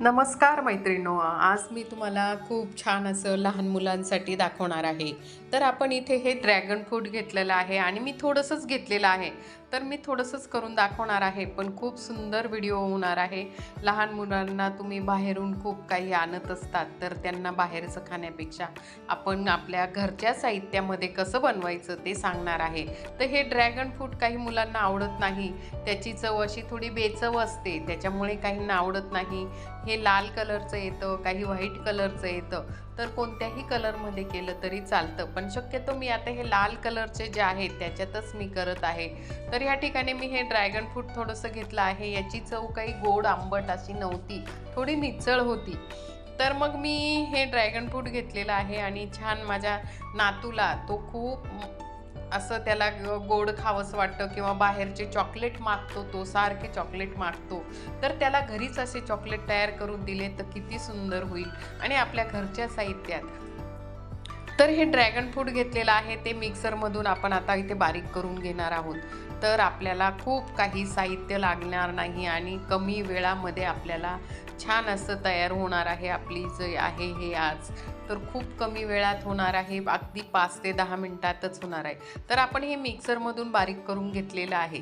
नमस्कार मैत्रिणो आज मी तुम्हाला खूप छान असं लहान मुलांसाठी दाखवणार आहे. तर आपण इथे हे ड्रॅगन फ्रूट घेतलेलं आहे आणि मी थोडंसंच घेतलेलं आहे. तर मी थोडंसंच करून दाखवणार आहे पण खूप सुंदर व्हिडिओ होणार आहे. लहान मुलांना तुम्ही बाहेरून खूप काही आणत असतात तर त्यांना बाहेरचं खाण्यापेक्षा आपण आपल्या घरच्या साहित्यामध्ये कसं बनवायचं ते सांगणार आहे. तर हे ड्रॅगन फ्रूट काही मुलांना आवडत नाही त्याची चव अशी थोडी बेचव असते त्याच्यामुळे काहींना आवडत नाही. हे लाल कलरचं येतं काही व्हाईट कलरचं येतं. तर कोणत्याही कलरमध्ये केलं तरी चालतं. पण शक्यतो मी आता हे लाल कलरचे जे आहेत त्याच्यातच मी करत आहे. तर ह्या ठिकाणी मी हे ड्रॅगन फ्रूट थोडंसं घेतलं आहे. याची चव काही गोड आंबट अशी नव्हती. थोडी निचळ होती. तर मग मी हे ड्रॅगन फ्रूट घेतलेलं आहे आणि छान माझ्या नातूला तो खूप असं त्याला गोड खावंसं वाटतं किंवा बाहेरचे चॉकलेट मागतो तो सारखे चॉकलेट मागतो. तर त्याला घरीच असे चॉकलेट तयार करून दिले तर किती सुंदर होईल. आणि आपल्या घरच्या साहित्यात तर हे ड्रॅगन फ्रूट घेतलेलं आहे ते मिक्सरमधून आपण आता इथे बारीक करून घेणार आहोत. तर आपल्याला खूप काही साहित्य लागणार नाही आणि कमी वेळामध्ये आपल्याला छान असं तयार होणार आहे. आपली जे आहे हे आज तर खूप कमी वेळात होणार आहे अगदी पाच ते दहा मिनटातच होणार आहे. तर आपण हे मिक्सरमधून बारीक करून घेतलेलं आहे.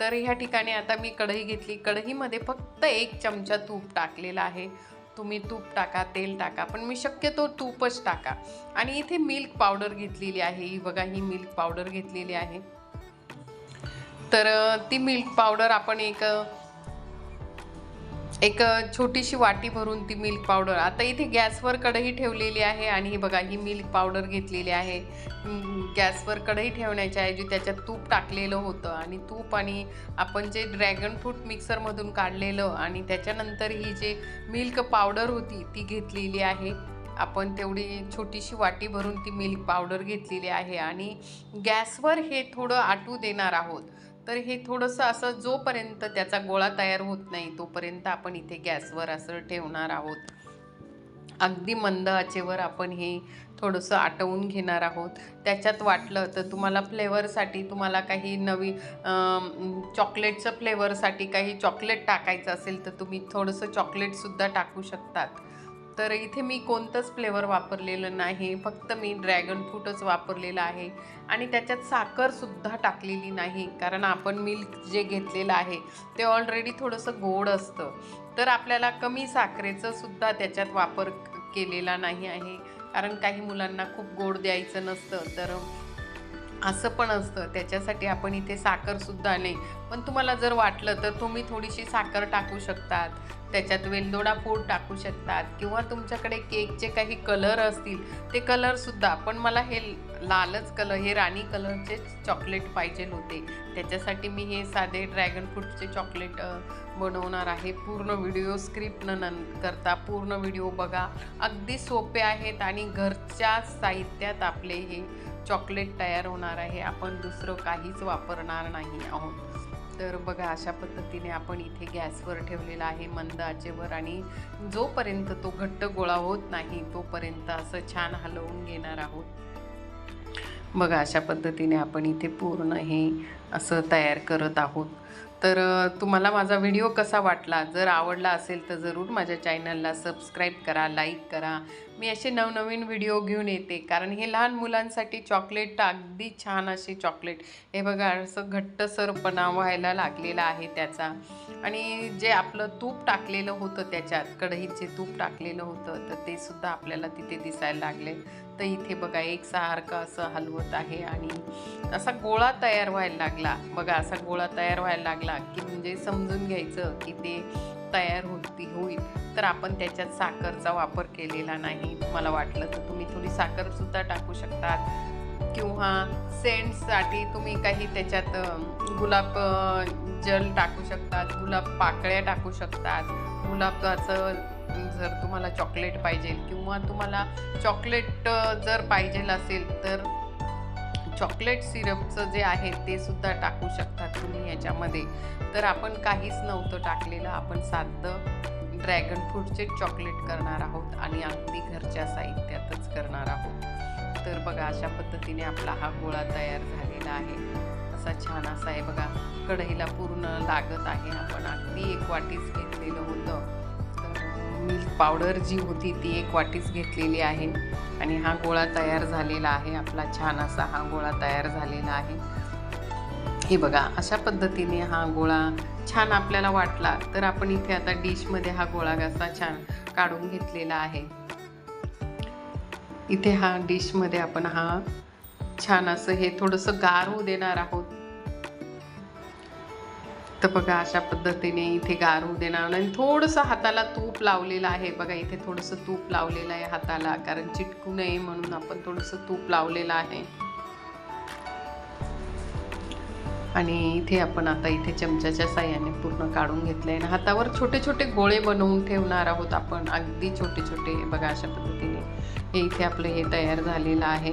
तर ह्या ठिकाणी आता मी कढई घेतली. कढईमध्ये फक्त एक चमचा तूप टाकलेला आहे. तुम्ही तूप टाका तेल टाका पण मी शक्यतो तूपच टाका. आणि इथे मिल्क पावडर घेतलेली आहे. ही बघा ही मिल्क पावडर घेतलेली आहे. तर ती मिल्क पावडर आपण एक एक छोटीशी वाटी भरून ती मिल्क पावडर आता इथे गॅसवर कढई ठेवलेली आहे आणि ही बघा ही मिल्क पावडर घेतलेली आहे. गॅसवर कढई ठेवण्याच्या ऐवजी त्याच्यात तूप टाकलेलं होतं आणि तूप आणि आपण जे ड्रॅगन फ्रूट मिक्सरमधून काढलेलं आणि त्याच्यानंतर ही जे मिल्क पावडर होती ती घेतलेली आहे. आपण तेवढी छोटीशी वाटी भरून ती मिल्क पावडर घेतलेली आहे आणि गॅसवर हे थोडं आटू देणार आहोत. तर हे थोडंसं असं जोपर्यंत त्याचा गोळा तयार होत नाही तोपर्यंत आपण इथे गॅसवर असं ठेवणार आहोत. अगदी मंद आचेवर आपण हे थोडंसं आटवून घेणार आहोत. त्याच्यात वाटलं तर तुम्हाला फ्लेवरसाठी तुम्हाला काही नवी चॉकलेटचं फ्लेवरसाठी काही चॉकलेट टाकायचं असेल तर तुम्ही थोडंसं चॉकलेटसुद्धा टाकू शकतात. तर इथे मी कोणतंच फ्लेवर वापरलेलं नाही. फक्त मी ड्रॅगन फ्रूटच वापरलेलं आहे. आणि त्याच्यात साखरसुद्धा टाकलेली नाही. कारण आपण मिल्क जे घेतलेलं आहे ते ऑलरेडी थोडंसं गोड असतं. तर आपल्याला कमी साखरेचं सुद्धा त्याच्यात वापर केलेला नाही आहे. कारण काही मुलांना खूप गोड द्यायचं नसतं. तर असं पण असतं. त्याच्यासाठी आपण इथे साखरसुद्धा नाही. पण तुम्हाला जर वाटलं तर तुम्ही थोडीशी साखर टाकू शकतात. त्याच्यात वेलदोडा पूड टाकू शकतात. किंवा तुमच्याकडे केकचे काही कलर असतील ते कलरसुद्धा. पण मला हे लालच कलर हे राणी कलरचे चॉकलेट पाहिजे होते. त्याच्यासाठी मी हे साधे ड्रॅगन फ्रूटचे चॉकलेट बनवणार आहे. पूर्ण व्हिडिओ स्क्रिप्ट न करता पूर्ण व्हिडिओ बघा. अगदी सोपे आहेत आणि घरच्या साहित्यात आपले हे चॉकलेट तयार होणार आहे. आपण दुसरं काहीच वापरणार नाही आहोत. तर बघा अशा पद्धतीने आपण इथे गॅसवर ठेवलेला आहे मंद आचेवर आणि जोपर्यंत तो घट्ट गोळा होत नाही तोपर्यंत असं छान हलवून घेणार आहोत. बघा अशा पद्धतीने आपण इथे पूर्ण हे असं तयार करत आहोत. तर तुम्हाला माझा व्हिडिओ कसा वाटला? जर आवडला असेल तर जरूर माझ्या चॅनलला सबस्क्राईब करा लाईक करा. मी असे नवनवीन व्हिडिओ घेऊन येते. कारण हे लहान मुलांसाठी चॉकलेट अगदी छान असे चॉकलेट. हे बघा असं घट्टसरपणा व्हायला लागलेला आहे त्याचा. आणि जे आपलं तूप टाकलेलं होतं त्याच्यात कढईत जे तूप टाकलेलं होतं तर ते सुद्धा आपल्याला तिथे दिसायला लागले. तर इथे बघा एकसारखं असं हलवत आहे आणि असा गोळा तयार व्हायला लागला. बघा असा गोळा तयार व्हायला लागला. की म्हणजे समजून घ्यायचं की ते तयार होती होईल. तर आपण त्याच्यात साखरचा वापर केलेला नाही मला वाटलं. तर तुम्ही थोडी साखरसुद्धा टाकू शकतात. किंवा सेंटसाठी तुम्ही काही त्याच्यात गुलाब जल टाकू शकतात गुलाब पाकळ्या टाकू शकतात. गुलाबाचं जर तुम्हाला चॉकलेट पाहिजे किंवा तुम्हाला चॉकलेट जर पाहिजे असेल तर चॉकलेट सिरपचं जे आहे ते सुद्धा टाकू शकतात तुम्ही याच्यामध्ये. तर आपण काहीच नव्हतं टाकलेलं आपण साधं ड्रॅगन फ्रूटचे चॉकलेट करणार आहोत आणि अगदी घरच्या साहित्यातच करणार आहोत. तर बघा अशा पद्धतीने आपला हा गोळा तयार झालेला आहे. असा छान असा आहे बघा कढईला पूर्ण लागत आहे. आपण अगदी एक वाटीच घेतलेलं होतं. मिल्क पावडर जी होती ती एक वाटीच घेतलेली आहे आणि हा गोळा तयार झालेला आहे. आपला छान असा हा गोळा तयार झालेला आहे. हे बघा अशा पद्धतीने हा गोळा छान आपल्याला वाटला तर आपण इथे आता डिशमध्ये हा गोळा कसा छान काढून घेतलेला आहे. इथे हा डिशमध्ये आपण हा छान असं हे थोडंसं गार होऊ देणार आहोत. तर बघा अशा पद्धतीने इथे गार होऊ देणार आणि थोडंसं हाताला तूप लावलेलं आहे. बघा इथे थोडंसं तूप लावलेलं आहे हाताला कारण चिटकू नये म्हणून आपण थोडंसं तूप लावलेलं आहे. आणि इथे आपण आता इथे चमच्याच्या साह्याने पूर्ण काढून घेतलंय आणि हातावर छोटे छोटे गोळे बनवून ठेवणार आहोत आपण. अगदी छोटे छोटे बघा अशा पद्धतीने. हे इथे आपलं हे तयार झालेलं आहे.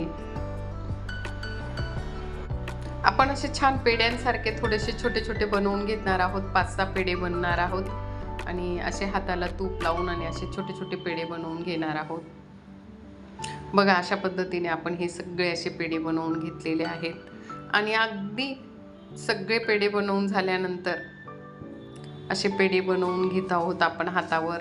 आपण असे छान पेड्यांसारखे थोडेसे छोटे छोटे बनवून घेणार आहोत पाच सहा पेढे बनणार आहोत. आणि असे हाताला तूप लावून आणि असे छोटे छोटे पेढे बनवून घेणार आहोत. बघा अशा पद्धतीने आपण हे सगळे असे पेढे बनवून घेतलेले आहेत. आणि अगदी सगळे पेढे बनवून झाल्यानंतर असे पेढे बनवून घेत आहोत आपण हातावर.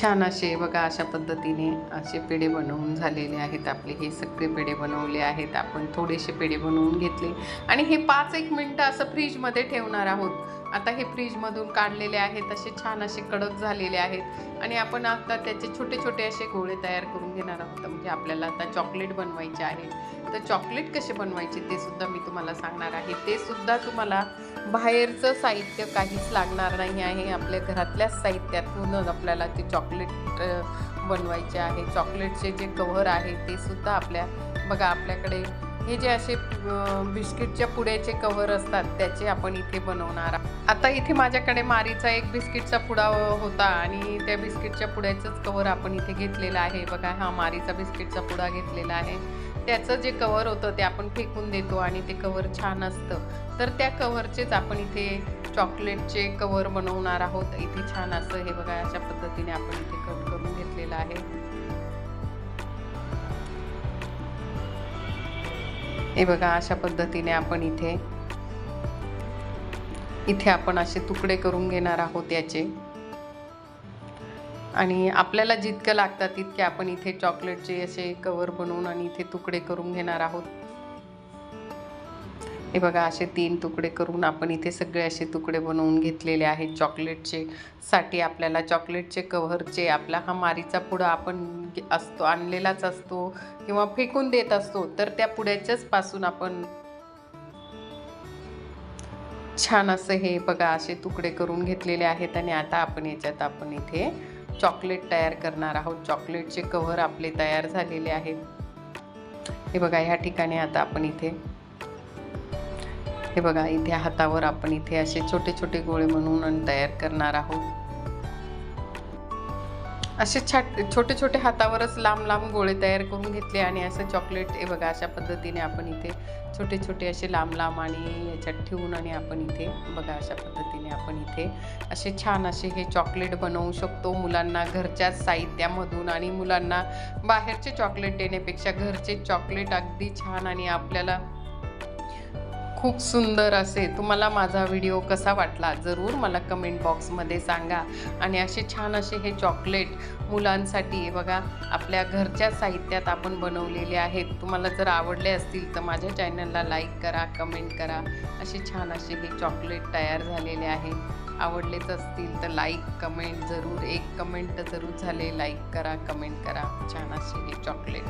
छान असे बघा अशा पद्धतीने असे पेढे बनवून झालेले आहेत. आपले हे सगळे पेढे बनवले आहेत. आपण थोडेसे पेढे बनवून घेतले. आणि हे पाच एक मिनटं असं फ्रीजमध्ये ठेवणार आहोत. आता हे फ्रीजमधून काढलेले आहेत असे छान असे कडक झालेले आहेत. आणि आपण आता त्याचे छोटे छोटे असे गोळे तयार करून घेणार आहोत. म्हणजे आपल्याला आता चॉकलेट बनवायचे आहे. तर चॉकलेट कसे बनवायचे ते सुद्धा मी तुम्हाला सांगणार आहे. ते सुद्धा तुम्हाला बाहेरचं साहित्य काहीच लागणार नाही आहे. आपल्या घरातल्याच साहित्यातूनच आपल्याला ते चॉकलेट बनवायचे आहे. चॉकलेटचे जे कव्हर आहे ते सुद्धा आपल्या बघा आपल्याकडे हे जे असे बिस्किटच्या पुड्याचे कव्हर असतात त्याचे आपण इथे बनवणार आहोत. आता इथे माझ्याकडे मारीचा एक बिस्किटचा पुडा होता आणि त्या बिस्किटच्या पुड्याचंच कव्हर आपण इथे घेतलेलं आहे. बघा हा मारीचा बिस्किटचा पुडा घेतलेला आहे. त्याचं जे कवर होतं ते आपण फेकून देतो आणि ते कवर छान असतं. तर त्या कवरचेच आपण इथे चॉकलेटचे कवर बनवणार आहोत. इथे छान असं हे बघा अशा पद्धतीने आपण इथे कट करून घेतलेलं आहे. हे बघा अशा पद्धतीने आपण इथे इथे आपण असे तुकडे करून घेणार आहोत याचे. आणि आपल्याला जितकं लागतात तितके आपण इथे चॉकलेटचे असे कवर बनवून आणि इथे तुकडे करून घेणार आहोत. हे बघा असे तीन तुकडे करून आपण इथे सगळे असे तुकडे बनवून घेतलेले आहेत. चॉकलेटचे साठी आपल्याला चॉकलेटचे कव्हरचे आपला हा मारीचा पुडा आपण असतो आणलेलाच असतो किंवा फेकून देत असतो तर त्या पुड्याच्याच पासून आपण छान असं हे बघा असे तुकडे करून घेतलेले आहेत आणि आता आपण याच्यात आपण इथे चॉकलेट तयार करणार आहोत. चॉकलेटचे कव्हर आपले तयार झालेले आहेत. हे बघा ह्या ठिकाणी आता आपण इथे हे बघा इथे हातावर आपण इथे असे छोटे छोटे गोळे बनवून आणि तयार करणार आहोत. असे छाट छोटे छोटे हातावरच लांब लांब गोळे तयार करून घेतले आणि असं चॉकलेट हे बघा अशा पद्धतीने आपण इथे छोटे छोटे असे लांब लांब आणि याच्यात ठेवून आणि आपण इथे बघा अशा पद्धतीने आपण इथे असे छान असे हे चॉकलेट बनवू शकतो मुलांना घरच्या साहित्यामधून आणि मुलांना बाहेरचे चॉकलेट देण्यापेक्षा घरचे चॉकलेट अगदी छान आणि आपल्याला खूप सुंदर असे तुम्हाला माझा व्हिडिओ कसा वाटला जरूर मला कमेंट बॉक्समध्ये सांगा. आणि असे छान असे हे चॉकलेट मुलांसाठी बघा आपल्या घरच्या साहित्यात आपण बनवलेले आहेत. तुम्हाला जर आवडले असतील तर माझ्या चॅनलला लाईक करा कमेंट करा. असे छान असे हे चॉकलेट तयार झालेले आहे. आवडलेच असतील तर लाईक कमेंट जरूर. एक कमेंट जरूर झाले. लाईक करा कमेंट करा. छान असे हे चॉकलेट